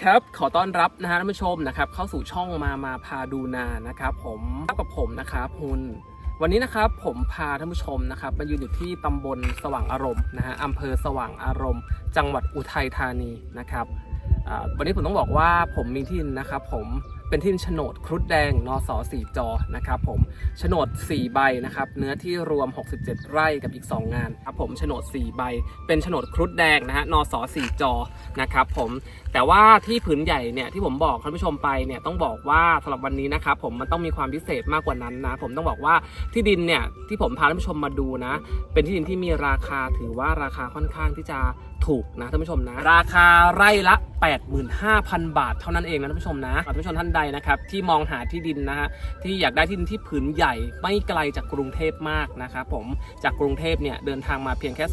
ดีครับ ขอต้อนรับนะฮะท่านผู้ชมนะครับเข้าสู่ช่องมามาพาดูนานะครับผมกับผมนะครับคุณวันนี้นะครับผมพาท่านผู้ชมนะครับมายืนอยู่ที่ตำบลสว่างอารมณ์นะฮะอำเภอสว่างอารมณ์ จังหวัดอุทัยธานีนะครับวันนี้ผมต้องบอกว่าผมมีที่นะครับผม เป็นที่โฉนดครุฑแดง นสสี่จอนะครับผมโฉนด 4 ใบนะครับ เนื้อที่รวม 67 ไร่กับอีก 2 งานครับผมโฉนด 4 ใบ เป็นโฉนดครุฑแดงนะฮะ นสสี่จอนะครับผมแต่ว่าที่ผืนใหญ่เนี่ยที่ผมบอกท่านผู้ชมไปเนี่ยต้องบอกว่าสำหรับวันนี้นะครับผมมันต้องมีความพิเศษมากกว่านั้นนะ ผมต้องบอกว่าที่ดินเนี่ยที่ผมพาท่านผู้ชมมาดูนะ เป็นที่ดินที่มีราคาถือว่าราคาค่อนข้างที่จะถูกนะท่านผู้ชมนะ ราคาไร่ละ 85,000 บาท เท่านั้นเองนะท่านผู้ชมนะท่านผู้ชมท่านใดนะครับที่มองหาที่ดินนะฮะที่อยากได้ที่ดินที่ผืนใหญ่ไม่ไกลจากกรุงเทพมากนะครับผมจากกรุงเทพเนี่ยเดินทางมาเพียงแค่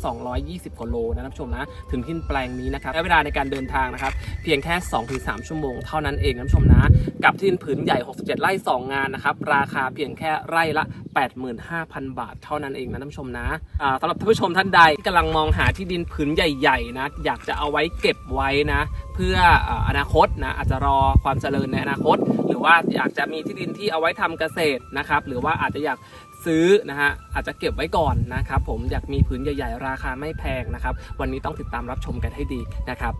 220กว่าโลนะท่านผู้ชมนะถึงที่แปลงนี้นะครับและเวลาในการเดินทางนะครับเพียงแค่ 2-3 ชั่วโมงเท่านั้นเองนะท่านผู้ชมนะกับที่ดินผืนใหญ่ 67 ไร่ 2 งานนะครับราคาเพียงแค่ไร่ละ 85,000 บาท เท่านั้นเองนะท่านผู้ชมนะสำหรับท่านผู้ชมท่านใดที่กำลังมองหาที่ดินผืนใหญ่ๆนะอยากจะเอาไว้เก็บไว้นะ เพื่ออนาคตนะอาจจะรอความเจริญในอนาคต หรือว่าอยากจะมีที่ดินที่เอาไว้ทำเกษตรนะครับ หรือว่าอาจจะอยากซื้อนะฮะอาจจะเก็บไว้ก่อนนะครับ ผมอยากมีผืนใหญ่ๆ ราคาไม่แพงนะครับ วันนี้ต้องติดตามรับชมกันให้ดีนะครับ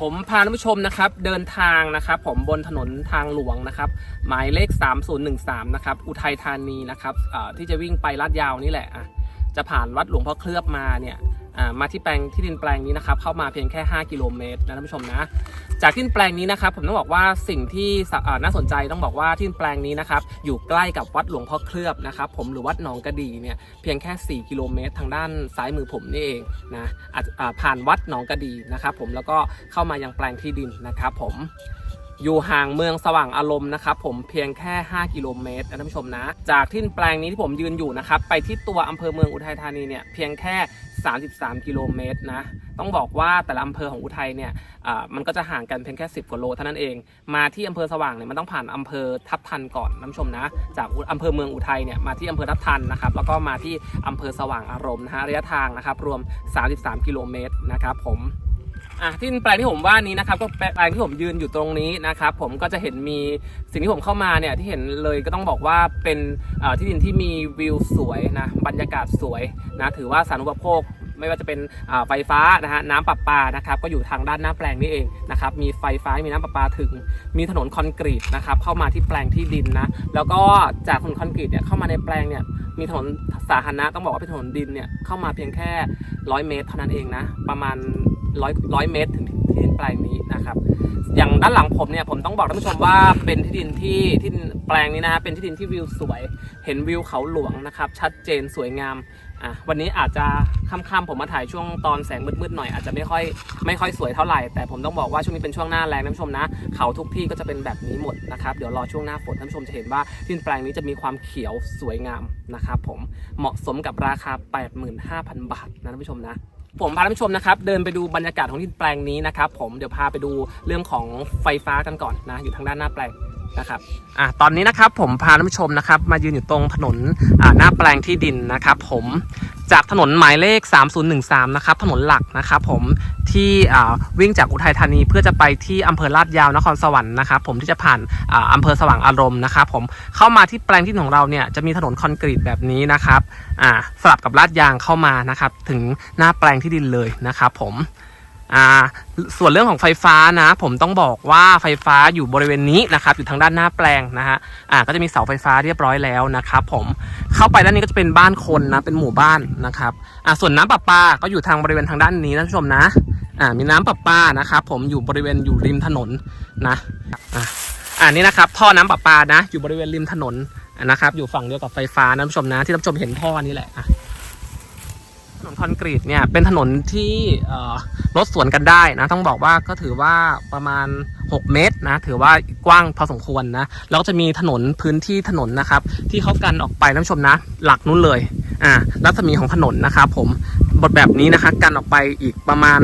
ผมพาท่านผู้ชมนะครับเดินทางนะครับ ผมบนถนนทางหลวงนะครับ หมายเลข 3013 นะครับ อุทัยธานีนะครับที่จะวิ่งไปลาดยาวนี่แหละ จะผ่านวัดหลวงพ่อเคลือบมาเนี่ย มาที่แปลงที่ดินแปลงนี้นะครับเข้ามาเพียงแค่ 5 กิโลเมตรนะท่านผู้ชมนะ จากที่ดินแปลงนี้นะครับผมต้องบอกว่าสิ่งที่น่าสนใจต้องบอกว่าที่ดินแปลงนี้นะครับอยู่ใกล้กับวัดหลวงพ่อเคลือบนะครับผมหรือวัดหนองกระดีเนี่ยเพียงแค่ 4 กิโลเมตร ทางด้านซ้ายมือผมนี่เองนะผ่านวัดหนองกระดีนะครับผมแล้วก็เข้ามายังแปลงที่ดินนะครับผมอยู่ห่างเมืองสว่างอารมณ์นะครับผมเพียงแค่ 5 กิโลเมตรนะท่านผู้ชมนะ จากที่แปลงนี้ที่ผมยืนอยู่นะครับไปที่ตัวอำเภอเมืองอุทัยธานีเนี่ยเพียงแค่ 33 กิโลเมตรนะ ต้องบอกว่าแต่ละอำเภอของอุทัยเนี่ยมันก็จะห่างกันเพียงแค่ 10กว่าโลเท่านั้นเอง มาที่อำเภอสว่างเนี่ยมันต้องผ่านอำเภอทับทันก่อนน้ำชมนะ จากอำเภอเมืองอุทัยเนี่ยมาที่อำเภอทับทันนะครับ แล้วก็มาที่อำเภอสว่างอารมณ์นะฮะ ระยะทางนะครับรวม 33 กิโลเมตรนะครับผม อะที่แปลงที่ผมว่านี้นะครับก็แปลงที่ผมยืนอยู่ตรงนี้นะครับผมก็จะเห็นมีสิ่งที่ผมเข้ามาเนี่ยที่เห็นเลยก็ต้องบอกว่าเป็นที่ดินที่มีวิวสวยนะบรรยากาศสวยนะถือว่าสารณูปโภคไม่ว่าจะเป็นไฟฟ้านะฮะน้ำประปานะครับก็อยู่ทางด้านหน้าแปลงนี้เองนะครับมีไฟฟ้ามีน้ำประปาถึง มีถนนคอนกรีตนะครับเข้ามาที่แปลงที่ดินนะแล้วก็จากถนนคอนกรีตเนี่ยเข้ามาในแปลงเนี่ยมีถนนสาธารณะต้องบอกว่าเป็นถนนดินเนี่ยเข้ามาเพียงแค่ร้อยเมตรเท่านั้นเองนะประมาณ ร้อยร้อยเมตรถึงที่ดินแปลงนี้นะครับอย่างด้านหลังผมเนี่ยผมต้องบอกท่านผู้ชมว่าเป็นที่ดินที่ที่ดินแปลงนี้นะเป็นที่ดินที่วิวสวย เห็นวิวเขาหลวงนะครับ ชัดเจนสวยงามอะวันนี้อาจจะค่ำๆผมมาถ่ายช่วงตอนแสงมืดๆหน่อยอาจจะไม่ค่อยไม่ค่อยสวยเท่าไหร่ แต่ผมต้องบอกว่าช่วงนี้เป็นช่วงหน้าแรงท่านผู้ชมนะ เขาทุกที่ก็จะเป็นแบบนี้หมดนะครับเดี๋ยวรอช่วงหน้าฝนท่านผู้ชมจะเห็นว่าที่ดินแปลงนี้จะมีความเขียวสวยงามนะครับผมเหมาะสมกับราคา 85,000 บาทนะท่านผู้ชมนะ ผมพาท่านผู้ชมนะครับเดินไปดูบรรยากาศของที่แปลงนี้นะครับ ผมเดี๋ยวพาไปดูเรื่องของไฟฟ้ากันก่อนนะอยู่ทางด้านหน้าแปลงนะครับอะตอนนี้นะครับผมพาท่านผู้ชมนะครับมายืนอยู่ตรงถนนอ่าหน้าแปลงที่ดินนะครับ ผม จากถนนหมายเลข 3013 นะครับ ถนนหลักนะครับผมที่วิ่งจากอุทัยธานีเพื่อจะไปที่อำเภอลาดยาวนครสวรรค์นะครับผมที่จะผ่านอำเภอสว่างอารมณ์นะครับผมเข้ามาที่แปลงที่ดินของเราเนี่ยจะมีถนนคอนกรีตแบบนี้นะครับสลับกับลาดยางเข้ามานะครับถึงหน้าแปลงที่ดินเลยนะครับผม อ่าส่วนเรื่องของไฟฟ้านะ ผมต้องบอกว่าไฟฟ้าอยู่บริเวณนี้นะครับอยู่ทางด้านหน้าแปลงนะฮะอ่าก็จะมีเสาไฟฟ้าเรียบร้อยแล้วนะครับผมเข้าไปด้านนี้ก็จะเป็นบ้านคนนะเป็นหมู่บ้านนะครับอ่าส่วนน้ำประปาก็อยู่ทางบริเวณทางด้านนี้นะท่านผู้ชมนะอ่ามีน้ำประปานะครับผมอยู่บริเวณอยู่ริมถนนนะอ่าอันนี้นะครับท่อน้ำประปานะ อยู่บริเวณริมถนนนะครับ อยู่ฝั่งเดียวกับไฟฟ้านะท่านผู้ชมนะที่ท่านผู้ชมเห็นท่อนี้แหละอะถนนคอนกรีตเนี่ยเป็นถนนที่เอ่อ รถสวนกันได้นะต้องบอกว่าก็ถือว่าประมาณ 6 เมตรนะถือว่ากว้างพอสมควรนะแล้วก็จะมีถนนพื้นที่ถนนนะครับ ที่เขากันออกไปนะท่านชมนะ หลักนู้นเลยอ่ารัศมีของถนนนะครับผมบทแบบนี้นะคะกันออกไปอีกประมาณ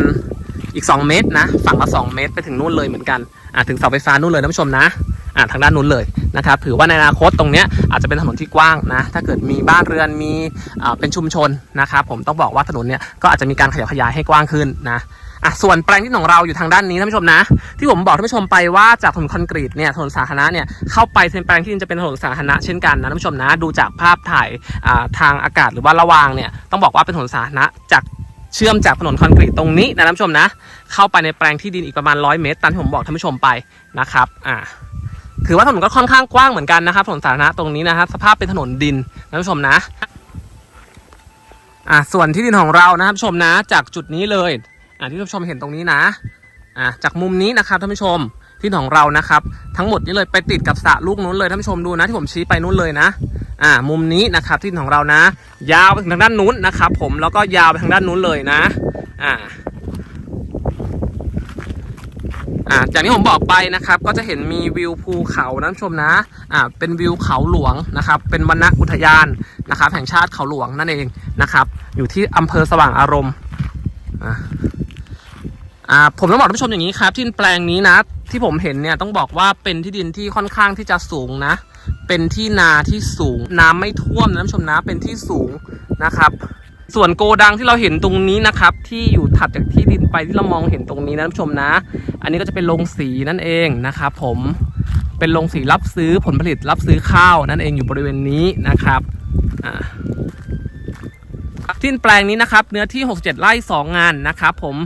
อีก 2 เมตรนะ ฝั่งละ 2 เมตรไปถึงนู่นเลยเหมือนกันอ่าถึงเสาไฟฟ้านู่นเลยท่านผู้ชมนะอ่าทางด้านนู้นเลยนะครับถือว่าในอนาคตตรงเนี้ยอาจจะเป็นถนนที่กว้างนะถ้าเกิดมีบ้านเรือนมีอ่าเป็นชุมชนนะครับผมต้องบอกว่าถนนเนี้ยก็อาจจะมีการขยับขยายให้กว้างขึ้นนะอะส่วนแปลงที่ของเราอยู่ทางด้านนี้ท่านผู้ชมนะ ที่ผมบอกท่านผู้ชมไปว่าจากถนนคอนกรีตเนี่ยถนนสาธารณะเนี่ยเข้าไปเป็นแปลงที่ดินจะเป็นถนนสาธารณะเช่นกันนะท่านผู้ชมนะดูจากภาพถ่ายอ่าทางอากาศหรือว่าระวางเนี่ยต้องบอกว่าเป็นถนนสาธารณะจากเชื่อมจากถนนคอนกรีตตรงนี้นะท่านผู้ชมนะ เข้าไปในแปลงที่ดินอีกประมาณ 100 เมตรตามที่ผมบอกท่านผู้ชมไปนะครับอ่า ถือว่าถนนก็ค่อนข้างกว้างเหมือนกันนะครับถนนสาธารณะตรงนี้นะครับสภาพเป็นถนนดินนะท่านผู้ชมนะอ่าส่วนที่ดินของเรานะครับท่านผู้ชมนะ จากจุดนี้เลยอ่าที่ท่านผู้ชมเห็นตรงนี้นะอะจากมุมนี้นะครับท่านผู้ชมที่ของเรานะครับ ทั้งหมดนี้เลยไปติดกับสระลูกนู้นเลยท่านผู้ชมดูนะที่ผมชี้ไปนู้นเลยนะ อ่า มุมนี้นะครับที่ของเรานะ ยาวไปถึงทางด้านนู้นนะครับ ผมแล้วก็ยาวไปทางด้านนู้นเลยนะ อ่า อ่าอย่างที่ผมบอกไปนะครับ ก็จะเห็นมีวิวภูเขานะท่านชมนะอ่าเป็นวิวเขาหลวงนะครับ เป็นวรรณอุทยานนะครับ แห่งชาติเขาหลวงนั่นเองนะครับ อยู่ที่อำเภอสว่างอารมณ์อ่าผมต้องบอกท่านผู้ชมอย่างนี้ครับ ที่แปลงนี้นะ ที่ผมเห็นเนี่ยต้องบอกว่าเป็นที่ดินที่ค่อนข้างที่จะสูงนะ เป็นที่นาที่สูง น้ำไม่ท่วมนะท่านผู้ชมนะเป็นที่สูงนะครับ ส่วนโกดังที่เราเห็นตรงนี้นะครับ ที่อยู่ถัดจากที่ดินไปที่เรามองเห็นตรงนี้นะท่านผู้ชมนะ อันนี้ก็จะเป็นโรงสีนั่นเองนะครับผมเป็นโรงสีรับซื้อผลผลิตรับซื้อข้าวนั่นเองอยู่บริเวณนี้นะครับที่แปลงนี้นะครับ เนื้อที่ 67 ไร่2 งานนะครับผม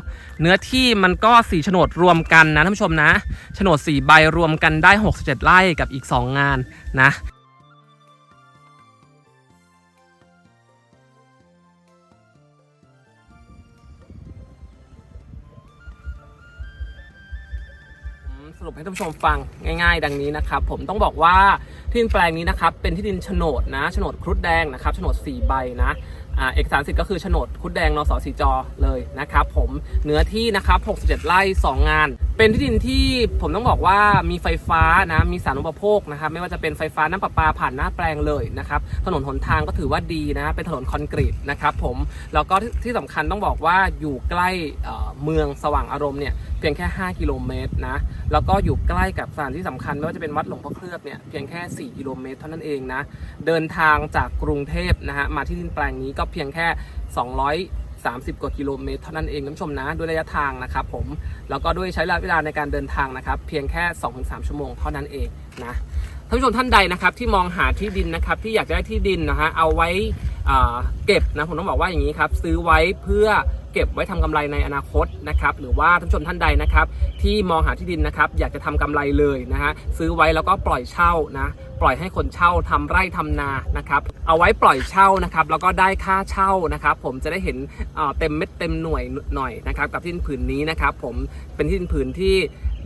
เนื้อที่มันก็สีโฉนดรวมกันนะท่านผู้ชมนะโฉนด 4 ใบรวมกันได้ 67 ไร่กับอีก 2 งานนะ รุปให้ท่านผู้ชมฟังง่ายๆ ดังนี้นะครับ ผมต้องบอกว่าที่ดินแปลงนี้นะครับ เป็นที่ดินโฉนดนะโฉนดครุฑแดงนะครับโฉนด 4 ใบนะอ่าเอกสารสิทธิ์ก็คือโฉนดคุดแดงนสสีจอเลยนะครับผมเนื้อที่นะครับ 67 ไร่ 2 งาน เป็นที่ดินที่ผมต้องบอกว่ามีไฟฟ้านะมีสารณูปโภคนะครับไม่ว่าจะเป็นไฟฟ้าน้ำประปาผ่านหน้าแปลงเลยนะครับถนนหนทางก็ถือว่าดีนะเป็นถนนคอนกรีตนะครับผมแล้วก็ที่ที่สำคัญต้องบอกว่าอยู่ใกล้เอ่อเมืองสว่างอารมณ์เนี่ย พียงแค่ 5 กิโลเมตรนะ แล้วก็อยู่ใกล้กับสถานที่สำคัญไม่ว่าจะเป็นวัดหลวงพ่อเคลือบเนี่ยเพียงแค่ 4 กิโลเมตรเท่านั้นเองนะ เดินทางจากกรุงเทพนะฮะมาที่ดินแปลงนี้ก็เพียงแค่230 กว่ากิโลเมตรเท่านั้นเองท่านชมนะด้วยระยะทางนะครับผมแล้วก็ด้วยใช้ระยะเวลาในการเดินทางนะครับ เพียงแค่ 2-3 ชั่วโมงเท่านั้นเองนะท่านผู้ชมท่านใดนะครับที่มองหาที่ดินนะครับที่อยากจะได้ที่ดินนะฮะเอาไว้เก็บนะผมต้องบอกว่าอย่างนี้ครับซื้อไว้เพื่อ เก็บไว้ทำกำไรในอนาคตนะครับหรือว่าท่านผู้ชมท่านใดนะครับที่มองหาที่ดินนะครับอยากจะทำกำไรเลยนะฮะซื้อไว้แล้วก็ปล่อยเช่านะปล่อยให้คนเช่าทำไร่ทำนานะครับเอาไว้ปล่อยเช่านะครับแล้วก็ได้ค่าเช่านะครับผมจะได้เห็นเออเต็มเม็ดเต็มหน่วยหน่อยนะครับกับที่ดินผืนนี้นะครับผมเป็นที่ดินผืนที่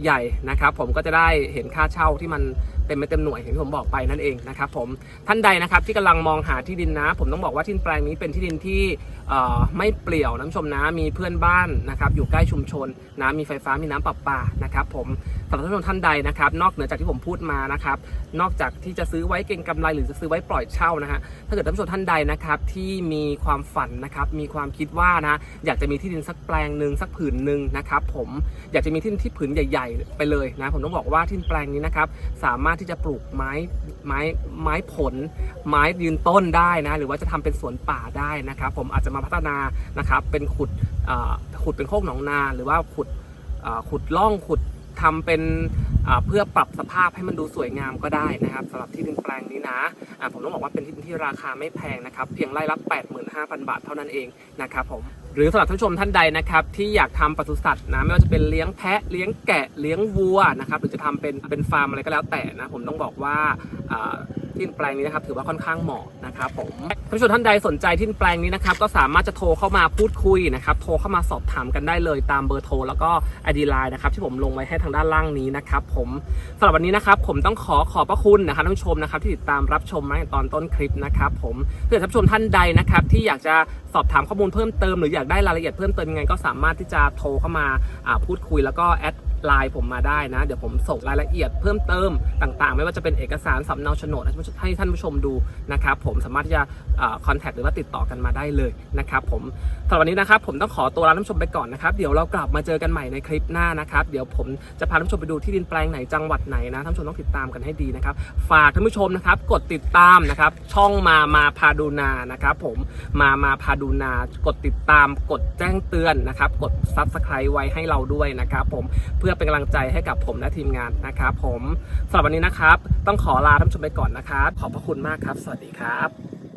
ใหญ่นะครับผมก็จะได้เห็นค่าเช่าที่มัน เต็มไม่เต็มหน่วยอย่างที่ผมบอกไปนั่นเองนะครับผมท่านใดนะครับที่กำลังมองหาที่ดินนะ ผมต้องบอกว่าที่ดินแปลงนี้เป็นที่ดินที่เอ่อไม่เปลี่ยวน้ำชมนะมีเพื่อนบ้านนะครับอยู่ใกล้ชุมชนนะมีไฟฟ้ามีน้ำประปานะครับผมสำหรับท่านผู้ชมท่านใดนะครับนอกเหนือจากที่ผมพูดมานะครับนอกจากที่จะซื้อไว้เก็งกำไรหรือจะซื้อไว้ปล่อยเช่านะฮะถ้าเกิดท่านผู้ชมท่านใดนะครับที่มีความฝันนะครับมีความคิดว่านะอยากจะมีที่ดินสักแปลงหนึ่งสักผืนหนึ่งนะครับผมอยากจะมีที่ดินที่ผืนใหญ่ ๆ ไปเลยนะผมต้องบอกว่าที่ดินแปลงนี้นะครับสามารถที่จะปลูกไม้ไม้ไม้ผล ไม้ยืนต้นได้นะหรือว่าจะทำเป็นสวนป่าได้นะครับ ผมอาจจะมาพัฒนานะครับเป็นขุดอ่าขุดเป็นโคกหนองนา หรือว่าขุดอ่าขุดล่องขุดทำเป็นอ่าเพื่อปรับสภาพให้มันดูสวยงามก็ได้นะครับสำหรับที่ดินแปลงนี้นะอ่าผมต้องบอกว่าเป็นที่ดินที่ราคาไม่แพงนะครับ เพียงไร่ละ85,000 บาทเท่านั้นเองนะครับผม หรือสำหรับท่านผู้ชมท่านใดนะครับที่อยากทำปศุสัตว์นะไม่ว่าจะเป็นเลี้ยงแพะเลี้ยงแกะเลี้ยงวัวนะครับหรือจะทำเป็นเป็นฟาร์มอะไรก็แล้วแต่นะผมต้องบอกว่า ที่ดินแปลงนี้นะครับถือว่าค่อนข้างเหมาะนะครับผมท่านผู้ชมท่านใดสนใจที่ดินแปลงนี้นะครับก็สามารถจะโทรเข้ามาพูดคุยนะครับโทรเข้ามาสอบถามกันได้เลยตามเบอร์โทรแล้วก็ไอดีไลน์นะครับที่ผมลงไว้ให้ทางด้านล่างนี้นะครับผมสำหรับวันนี้นะครับผมต้องขอขอบพระคุณนะครับท่านผู้ชมนะครับที่ติดตามรับชมมาตอนต้นคลิปนะครับผมถ้าเกิดท่านผู้ชมท่านใดนะครับที่อยากจะสอบถามข้อมูลเพิ่มเติมหรืออยากได้รายละเอียดเพิ่มเติมยังไงก็สามารถที่จะโทรเข้ามาพูดคุยแล้วก็แอด ไลน์ผมมาได้นะ เดี๋ยวผมส่งรายละเอียดเพิ่มเติมต่างๆ ไม่ว่าจะเป็นเอกสารสำเนาโฉนดให้ท่านผู้ชมดูนะครับผมสามารถที่จะคอนแทคหรือว่าติดต่อกันมาได้เลยนะครับผม สำหรับวันนี้นะครับผมต้องขอตัวลาท่านผู้ชมไปก่อนนะครับเดี๋ยวเรากลับมาเจอกันใหม่ในคลิปหน้านะครับเดี๋ยวผมจะพาท่านผู้ชมไปดูที่ดินแปลงไหนจังหวัดไหนนะท่านผู้ชมต้องติดตามกันให้ดีนะครับฝากท่านผู้ชมนะครับกดติดตามนะครับช่องมามาพาดูนานะครับผมมามาพาดูนากดติดตามกดแจ้งเตือนนะครับกดซับสไครต์ไว้ให้เราด้วยนะครับผมเพื่อเป็นกำลังใจให้กับผมและทีมงานนะครับผมสำหรับวันนี้นะครับต้องขอลาท่านผู้ชมไปก่อนนะครับ ขอบพระคุณมากครับ สวัสดีครับ